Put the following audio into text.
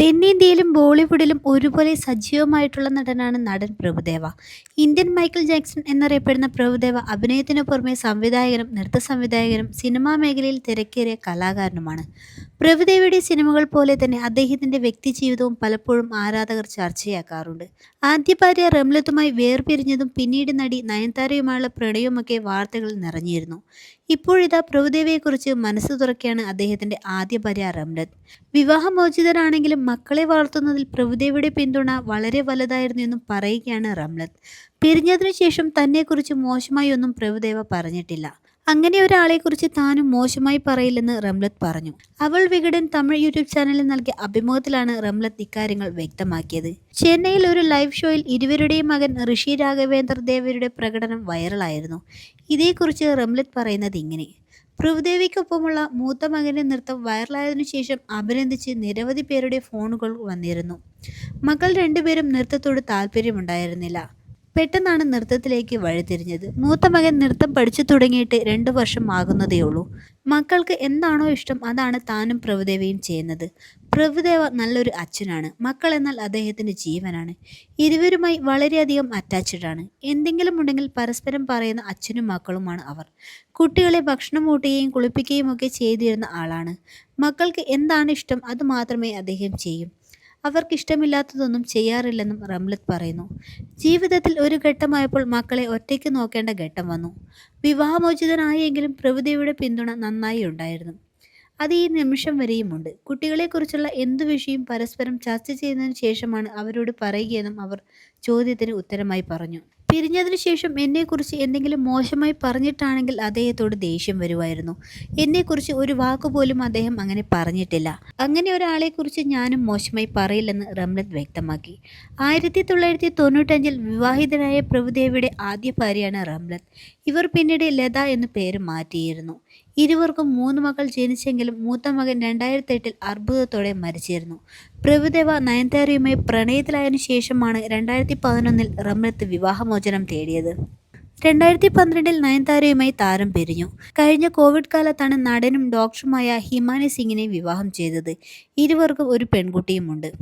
തെന്നിന്ത്യയിലും ബോളിവുഡിലും ഒരുപോലെ സജീവമായിട്ടുള്ള നടനാണ് നടൻ പ്രഭുദേവ. ഇന്ത്യൻ മൈക്കിൾ ജാക്സൺ എന്നറിയപ്പെടുന്ന പ്രഭുദേവ അഭിനയത്തിനു പുറമെ സംവിധായകനും നൃത്ത സംവിധായകനും സിനിമാ മേഖലയിൽ തിരക്കേറിയ കലാകാരനുമാണ്. പ്രഭുദേവയുടെ സിനിമകൾ പോലെ തന്നെ അദ്ദേഹത്തിന്റെ വ്യക്തിജീവിതവും പലപ്പോഴും ആരാധകർ ചർച്ചയാക്കാറുണ്ട്. ആദ്യ ഭാര്യ റംലത്തുമായി വേർപിരിഞ്ഞതും പിന്നീട് നടി നയൻതാരയുമായുള്ള പ്രണയവുമൊക്കെ വാർത്തകളിൽ നിറഞ്ഞിരുന്നു. ഇപ്പോഴിതാ പ്രഭുദേവയെക്കുറിച്ച് മനസ്സ് തുറക്കുകയാണ് അദ്ദേഹത്തിന്റെ ആദ്യ ഭാര്യ റംലത്ത്. വിവാഹമോചിതരാണെങ്കിലും മക്കളെ വളർത്തുന്നതിൽ പ്രഭുദേവയുടെ പിന്തുണ വളരെ വലുതായിരുന്നു എന്നും പറയുകയാണ് റംലത്ത്. പിരിഞ്ഞതിനു ശേഷം തന്നെക്കുറിച്ച് മോശമായി ഒന്നും പ്രഭുദേവ പറഞ്ഞിട്ടില്ല. അങ്ങനെ ഒരാളെക്കുറിച്ച് താനും മോശമായി പറയില്ലെന്ന് റംലത്ത് പറഞ്ഞു. അവൾ വികടൻ തമിഴ് യൂട്യൂബ് ചാനലിൽ നൽകിയ അഭിമുഖത്തിലാണ് റംലത്ത് ഇക്കാര്യങ്ങൾ വ്യക്തമാക്കിയത്. ചെന്നൈയിൽ ഒരു ലൈവ് ഷോയിൽ ഇരുവരുടെയും മകൻ ഋഷി രാഘവേന്ദ്ര ദേവരുടെ പ്രകടനം വൈറലായിരുന്നു. ഇതേക്കുറിച്ച് റംലത്ത് പറയുന്നത് ഇങ്ങനെ. പ്രഭുദേവിക്കൊപ്പമുള്ള മൂത്ത മകന്റെ നൃത്തം വൈറലായതിനു ശേഷം അഭിനന്ദിച്ച് നിരവധി പേരുടെ ഫോണുകൾ വന്നിരുന്നു. മകൾ രണ്ടുപേരും നൃത്തത്തോട് താൽപര്യമുണ്ടായിരുന്നില്ല. പെട്ടെന്നാണ് നൃത്തത്തിലേക്ക് വഴിതിരിഞ്ഞത്. മൂത്ത മകൻ നൃത്തം പഠിച്ചു തുടങ്ങിയിട്ട് രണ്ട് വർഷം ആകുന്നതേയുള്ളൂ. മക്കൾക്ക് എന്താണോ ഇഷ്ടം അതാണ് താനും പ്രഭുദേവയും ചെയ്യുന്നത്. പ്രഭുദേവ നല്ലൊരു അച്ഛനാണ്. മക്കൾ എന്നാൽ അദ്ദേഹത്തിന്റെ ജീവനാണ്. ഇരുവരുമായി വളരെയധികം അറ്റാച്ച്ഡ് ആണ്. എന്തെങ്കിലും ഉണ്ടെങ്കിൽ പരസ്പരം പറയുന്ന അച്ഛനും മക്കളുമാണ് അവർ. കുട്ടികളെ ഭക്ഷണം കുളിപ്പിക്കുകയും ഒക്കെ ചെയ്തിരുന്ന ആളാണ്. മക്കൾക്ക് എന്താണ് ഇഷ്ടം അത് മാത്രമേ അദ്ദേഹം ചെയ്യൂ. അവർക്കിഷ്ടമില്ലാത്തതൊന്നും ചെയ്യാറില്ലെന്നും റംലത്ത് പറയുന്നു. ജീവിതത്തിൽ ഒരു ഘട്ടമായപ്പോൾ മക്കളെ ഒറ്റയ്ക്ക് നോക്കേണ്ട ഘട്ടം വന്നു. വിവാഹമോചിതനായെങ്കിലും പ്രഭുദേവയുടെ പിന്തുണ നന്നായി ഉണ്ടായിരുന്നു. അത് ഈ നിമിഷം വരെയുമുണ്ട്. കുട്ടികളെക്കുറിച്ചുള്ള എന്തു വിഷയം പരസ്പരം ചർച്ച ചെയ്യുന്നതിന് ശേഷമാണ് അവരോട് പറയുകയെന്നും അവർ ചോദ്യത്തിന് ഉത്തരമായി പറഞ്ഞു. പിരിഞ്ഞതിനു ശേഷം എന്നെക്കുറിച്ച് എന്തെങ്കിലും മോശമായി പറഞ്ഞിട്ടാണെങ്കിൽ അദ്ദേഹത്തോട് ദേഷ്യം വരുമായിരുന്നു. എന്നെക്കുറിച്ച് ഒരു വാക്കുപോലും അദ്ദേഹം അങ്ങനെ പറഞ്ഞിട്ടില്ല. അങ്ങനെ ഒരാളെക്കുറിച്ച് ഞാനും മോശമായി പറയില്ലെന്ന് റംലത്ത് വ്യക്തമാക്കി. ആയിരത്തി തൊള്ളായിരത്തി തൊണ്ണൂറ്റഞ്ചിൽ വിവാഹിതനായ പ്രഭുദേവിയുടെ ആദ്യ ഭാര്യയാണ് റംലത്ത്. ഇവർ പിന്നീട് ലത എന്നു പേര് മാറ്റിയിരുന്നു. ഇരുവർക്കും മൂന്ന് മക്കൾ ജനിച്ചെങ്കിലും മൂത്ത മകൻ രണ്ടായിരത്തി എട്ടിൽ അർബുദത്തോടെ മരിച്ചിരുന്നു. പ്രഭുദേവ നയൻതാരയുമായി പ്രണയത്തിലായതിനു ശേഷമാണ് രണ്ടായിരത്തി പതിനൊന്നിൽ റമ്രത്ത് വിവാഹമോചനം തേടിയത്. രണ്ടായിരത്തി പന്ത്രണ്ടിൽ നയൻതാരയുമായി താരം പിരിഞ്ഞു. കഴിഞ്ഞ കോവിഡ് കാലത്താണ് നടനും ഡോക്ടറുമായ ഹിമാനി സിംഗിനെ വിവാഹം ചെയ്തത്. ഇരുവർക്കും ഒരു പെൺകുട്ടിയുമുണ്ട്.